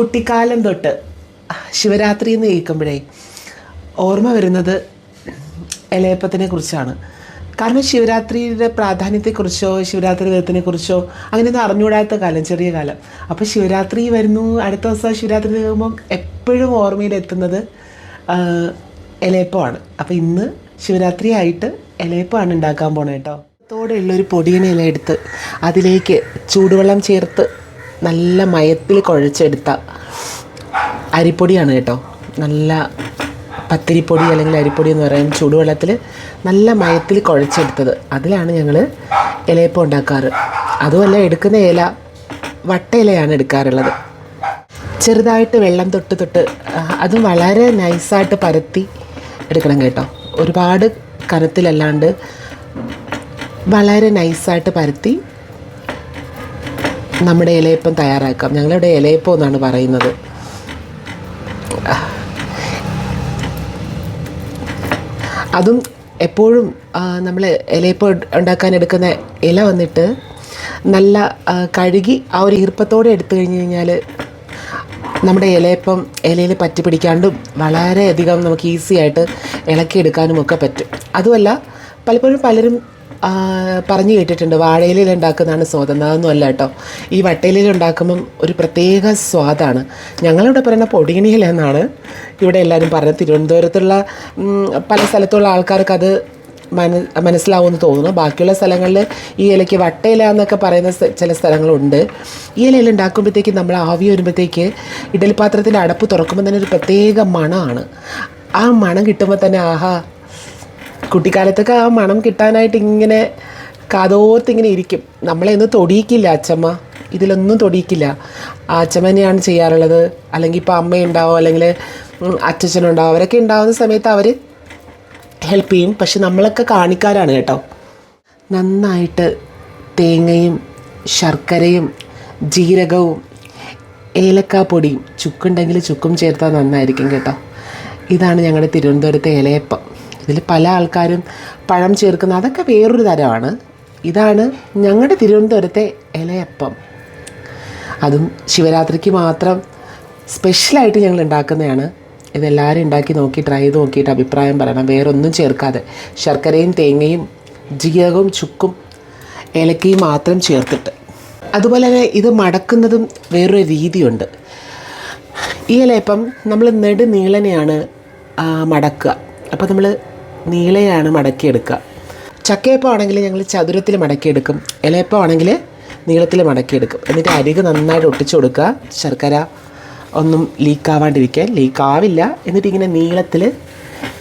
കുട്ടിക്കാലം തൊട്ട് ശിവരാത്രി എന്ന് കേൾക്കുമ്പോഴേ ഓർമ്മ വരുന്നത് എലയപ്പത്തിനെ കുറിച്ചാണ്. കാരണം ശിവരാത്രിയുടെ പ്രാധാന്യത്തെക്കുറിച്ചോ ശിവരാത്രി വ്രതത്തിനെക്കുറിച്ചോ അങ്ങനെയൊന്നും അറിഞ്ഞുകൂടാത്ത കാലം ചെറിയ കാലം. അപ്പോൾ ശിവരാത്രി വരുന്നു അടുത്ത ദിവസം ശിവരാത്രി കേൾക്കുമ്പോൾ എപ്പോഴും ഓർമ്മയിലെത്തുന്നത് ഇലയപ്പമാണ് അപ്പോൾ ഇന്ന് ശിവരാത്രി ആയിട്ട് ഇലയപ്പമാണ് ഉണ്ടാക്കാൻ പോണേ കേട്ടോ തോടെയുള്ള ഒരു പൊടിയണ ഇല എടുത്ത് അതിലേക്ക് ചൂടുവെള്ളം ചേർത്ത് നല്ല മയത്തിൽ കുഴച്ചെടുത്ത അരിപ്പൊടിയാണ് കേട്ടോ. നല്ല പത്തിരിപ്പൊടി അല്ലെങ്കിൽ അരിപ്പൊടി എന്ന് പറയും. ചൂടുവെള്ളത്തിൽ നല്ല മയത്തിൽ കുഴച്ചെടുത്തത്. അതിലാണ് ഞങ്ങൾ ഇലയപ്പം ഉണ്ടാക്കാറ്. അതുമല്ല എടുക്കുന്ന ഇല വട്ട ഇലയാണ് എടുക്കാറുള്ളത്. ചെറുതായിട്ട് വെള്ളം തൊട്ട് തൊട്ട് അതും വളരെ നൈസായിട്ട് പരത്തി എടുക്കണം കേട്ടോ. ഒരുപാട് കനത്തിലല്ലാണ്ട് വളരെ നൈസായിട്ട് പരത്തി നമ്മുടെ ഇലയപ്പം തയ്യാറാക്കാം. ഞങ്ങളുടെ ഇലയപ്പം എന്നാണ് പറയുന്നത്. അതും എപ്പോഴും നമ്മൾ ഇലയപ്പം ഉണ്ടാക്കാൻ എടുക്കുന്ന ഇല വന്നിട്ട് നല്ല കഴുകി ആ ഒരു ഈർപ്പത്തോടെ എടുത്തു കഴിഞ്ഞ് കഴിഞ്ഞാൽ നമ്മുടെ ഇലയപ്പം ഇലയിൽ പറ്റി പിടിക്കാണ്ടും വളരെയധികം നമുക്ക് ഈസി ആയിട്ട് ഇളക്കിയെടുക്കാനും ഒക്കെ പറ്റും. അതുമല്ല പലപ്പോഴും പലരും പറഞ്ഞു കേട്ടിട്ടുണ്ട്. വാഴയിലയിൽ ഉണ്ടാക്കുന്നതാണ് സ്വാദം. അല്ല കേട്ടോ. ഈ വട്ടയിലയിൽ ഉണ്ടാക്കുമ്പം ഒരു പ്രത്യേക സ്വാദാണ്. ഞങ്ങളിവിടെ പറയുന്ന പൊടിയണിയില എന്നാണ് ഇവിടെ എല്ലാവരും പറഞ്ഞത്. തിരുവനന്തപുരത്തുള്ള പല സ്ഥലത്തുള്ള ആൾക്കാർക്ക് അത് മന മനസ്സിലാവുമെന്ന് തോന്നുന്നു. ബാക്കിയുള്ള സ്ഥലങ്ങളിൽ ഈ ഇലയ്ക്ക് വട്ടയില എന്നൊക്കെ പറയുന്ന ചില സ്ഥലങ്ങളുണ്ട്. ഈ ഇലയിൽ ഉണ്ടാക്കുമ്പോഴത്തേക്ക് നമ്മൾ ആവി വരുമ്പോഴത്തേക്ക് ഇഡലിപാത്രത്തിന്റെ അടപ്പ് തുറക്കുമ്പോൾ തന്നെ ഒരു പ്രത്യേക മണമാണ്. ആ മണം കിട്ടുമ്പോൾ തന്നെ ആഹാ കുട്ടിക്കാലത്തൊക്കെ ആ മണം കിട്ടാനായിട്ട് ഇങ്ങനെ കാതോർത്ത് ഇങ്ങനെ ഇരിക്കും. നമ്മളെ ഒന്നും തൊടിയിക്കില്ല അച്ചമ്മ. ഇതിലൊന്നും തൊടിയിക്കില്ല. ആ അച്ചമ്മ തന്നെയാണ് ചെയ്യാറുള്ളത്. അല്ലെങ്കിൽ ഇപ്പോൾ അമ്മയുണ്ടാവും അല്ലെങ്കിൽ ഉം, അച്ഛച്ചനുണ്ടാവും അവരൊക്കെ ഉണ്ടാവുന്ന സമയത്ത് അവർ ഹെൽപ്പ് ചെയ്യും. പക്ഷെ നമ്മളൊക്കെ കാണിക്കാരാണ് കേട്ടോ. നന്നായിട്ട് തേങ്ങയും ശർക്കരയും ജീരകവും ഏലക്കാപ്പൊടിയും ചുക്കുണ്ടെങ്കിൽ ചുക്കും ചേർത്താൽ നന്നായിരിക്കും കേട്ടോ. ഇതാണ് ഞങ്ങളുടെ തിരുവനന്തപുരത്തെ ഇലയപ്പം. ഇതിൽ പല ആൾക്കാരും പഴം ചേർക്കുന്ന അതൊക്കെ വേറൊരു തരമാണ്. ഇതാണ് ഞങ്ങളുടെ തിരുവനന്തപുരത്തെ ഇലയപ്പം. അതും ശിവരാത്രിക്ക് മാത്രം സ്പെഷ്യലായിട്ട് ഞങ്ങൾ ഉണ്ടാക്കുന്നതാണ്. ഇതെല്ലാവരും ഉണ്ടാക്കി നോക്കി ട്രൈ ചെയ്ത് നോക്കിയിട്ട് അഭിപ്രായം പറയണം. വേറൊന്നും ചേർക്കാതെ ശർക്കരയും തേങ്ങയും ജീരകവും ചുക്കും ഏലക്കയും മാത്രം ചേർത്തിട്ട്. അതുപോലെ തന്നെ ഇത് മടക്കുന്നതും വേറൊരു രീതിയുണ്ട്. ഈ ഇലയപ്പം നമ്മൾ നെടുനീളനെയാണ് മടക്കുക. അപ്പോൾ നമ്മൾ നീളയാണ് മടക്കിയെടുക്കുക. ചക്കയപ്പം ആണെങ്കിൽ ഞങ്ങൾ ചതുരത്തിൽ മടക്കിയെടുക്കും. ഇലയപ്പം ആണെങ്കിൽ നീളത്തിൽ മടക്കിയെടുക്കും. എന്നിട്ട് അരിക് നന്നായിട്ട് ഒട്ടിച്ചു കൊടുക്കുക. ശർക്കര ഒന്നും ലീക്കാവാണ്ടിരിക്കാൻ ലീക്കാവില്ല. എന്നിട്ട് ഇങ്ങനെ നീളത്തിൽ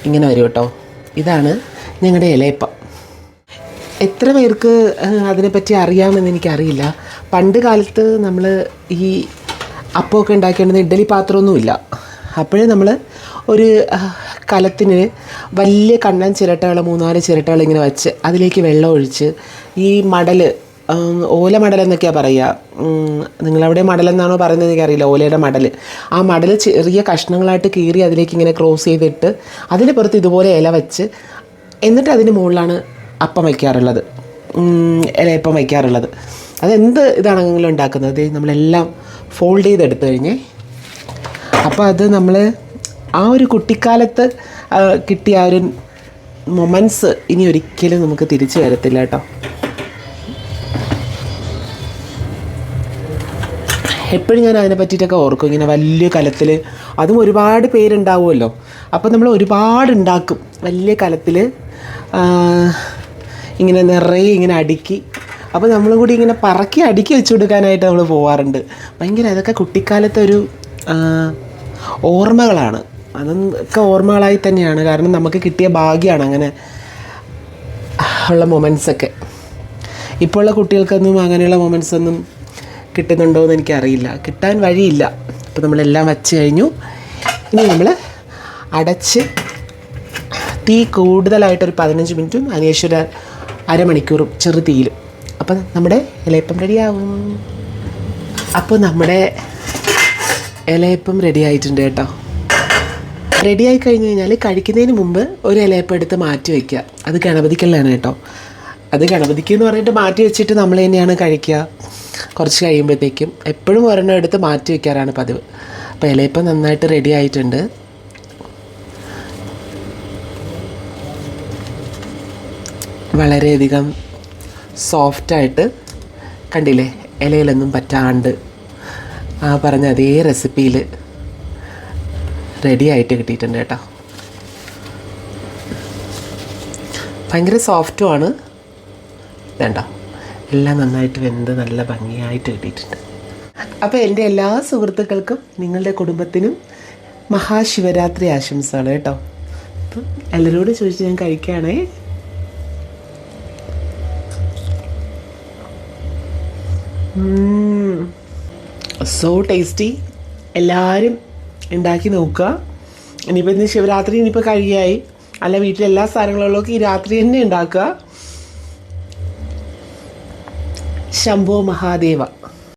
ഇങ്ങനെ വരും കേട്ടോ. ഇതാണ് ഞങ്ങളുടെ ഇലയപ്പം. എത്ര പേർക്ക് അതിനെപ്പറ്റി അറിയാമെന്ന് എനിക്കറിയില്ല. പണ്ട് കാലത്ത് നമ്മൾ ഈ അപ്പമൊക്കെ ഉണ്ടാക്കേണ്ടത് ഇഡ്ഡലി പാത്രമൊന്നുമില്ല. അപ്പോഴേ നമ്മൾ ഒരു കലത്തിന് വലിയ കണ്ണൻ ചിരട്ടകൾ മൂന്നാൽ ചിരട്ടകൾ ഇങ്ങനെ വെച്ച് അതിലേക്ക് വെള്ളം ഒഴിച്ച് ഈ മടൽ ഓല മടൽ എന്നൊക്കെയാണ് പറയുക നിങ്ങളവിടെ മടലെന്നാണോ പറയുന്നത് എനിക്കറിയില്ല ഓലയുടെ മടൽ ആ മടൽ ചെറിയ കഷ്ണങ്ങളായിട്ട് കീറി അതിലേക്ക് ഇങ്ങനെ ക്രോസ് ചെയ്തിട്ട് അതിന് പുറത്ത് ഇതുപോലെ ഇല വെച്ച് എന്നിട്ട് അതിന് മുകളിലാണ് അപ്പം വയ്ക്കാറുള്ളത് ഇലയപ്പം വയ്ക്കാറുള്ളത് അതെന്ത് ഇതാണെങ്കിലും ഉണ്ടാക്കുന്നത്? നമ്മളെല്ലാം ഫോൾഡ് ചെയ്തെടുത്തു കഴിഞ്ഞേ. അപ്പോൾ അത് നമ്മൾ ആ ഒരു കുട്ടിക്കാലത്ത് കിട്ടിയ ആ ഒരു മൊമെന്റ്സ് ഇനി ഒരിക്കലും നമുക്ക് തിരിച്ചു വരത്തില്ല കേട്ടോ. എപ്പോഴും ഞാൻ അതിനെ പറ്റിയിട്ടൊക്കെ ഓർക്കും. ഇങ്ങനെ വലിയ കലത്തിൽ അതും ഒരുപാട് പേരുണ്ടാവുമല്ലോ. അപ്പോൾ നമ്മൾ ഒരുപാട് ഉണ്ടാക്കും. വലിയ കലത്തിൽ ഇങ്ങനെ നിറയെ ഇങ്ങനെ അടുക്കി. അപ്പോൾ നമ്മളും കൂടി ഇങ്ങനെ പറക്കി അടുക്കി വെച്ചു കൊടുക്കാനായിട്ട് നമ്മൾ പോവാറുണ്ട്. ഭയങ്കര അതൊക്കെ കുട്ടിക്കാലത്തെ ഒരു ഓർമ്മകളാണ്. അതൊക്കെ ഓർമ്മകളായി തന്നെയാണ്. കാരണം നമുക്ക് കിട്ടിയ ഭാഗ്യമാണ് അങ്ങനെ ഉള്ള മൊമെൻസൊക്കെ ഉള്ള കുട്ടികൾക്കൊന്നും അങ്ങനെയുള്ള മൊമെൻസ് ഒന്നും കിട്ടുന്നുണ്ടോ എന്ന് എനിക്കറിയില്ല. കിട്ടാൻ വഴിയില്ല. അപ്പോൾ നമ്മളെല്ലാം വച്ച് കഴിഞ്ഞു. ഇനി നമ്മൾ അടച്ച് തീ കൂടുതലായിട്ടൊരു പതിനഞ്ച് മിനിറ്റും അതിനുശേഷം ഒരു അരമണിക്കൂറും ചെറു തീയിലും. അപ്പം നമ്മുടെ ഇലയപ്പം റെഡിയാവും അപ്പോൾ നമ്മുടെ ഇലയപ്പം റെഡി ആയിട്ടുണ്ട് കേട്ടോ. റെഡി ആയി കഴിഞ്ഞ് കഴിഞ്ഞാൽ കഴിക്കുന്നതിന് മുമ്പ് ഒരു ഇലയപ്പം എടുത്ത് മാറ്റി വയ്ക്കുക അത് ഗണപതിക്കുള്ളതാണ് കേട്ടോ. അത് ഗണപതിക്ക് എന്ന് പറഞ്ഞിട്ട് മാറ്റി വെച്ചിട്ട് നമ്മൾ തന്നെയാണ് കഴിക്കുക. കുറച്ച് കഴിയുമ്പോഴത്തേക്കും എപ്പോഴും ഒരെണ്ണം എടുത്ത് മാറ്റി വയ്ക്കാറാണ് പതിവ്. അപ്പോൾ ഇലയപ്പം നന്നായിട്ട് റെഡി ആയിട്ടുണ്ട്. വളരെയധികം സോഫ്റ്റായിട്ട് കണ്ടില്ലേ? ഇലയിലൊന്നും പറ്റാണ്ട് ആ പറഞ്ഞ അതേ റെസിപ്പിയിൽ റെഡി ആയിട്ട് കിട്ടിയിട്ടുണ്ട് കേട്ടോ. ഭയങ്കര സോഫ്റ്റുമാണ് വേണ്ട. എല്ലാം നന്നായിട്ട് വെന്ത് നല്ല ഭംഗിയായിട്ട് കിട്ടിയിട്ടുണ്ട്. അപ്പോൾ എന്റെ എല്ലാ സുഹൃത്തുക്കൾക്കും നിങ്ങളുടെ കുടുംബത്തിനും മഹാശിവരാത്രി ആശംസകൾ കേട്ടോ. അപ്പം എല്ലാവരോടും ചോദിച്ച് ഞാൻ കഴിക്കുകയാണേ. സോ ടേസ്റ്റി എല്ലാവരും ഉണ്ടാക്കി നോക്കുക. ഇനിയിപ്പോൾ ഇന്ന് ശിവരാത്രി ഇനിയിപ്പോൾ കഴിയായി. അല്ല വീട്ടിലെ എല്ലാ ഈ രാത്രി തന്നെ ഉണ്ടാക്കുക. ശംഭോ മഹാദേവ.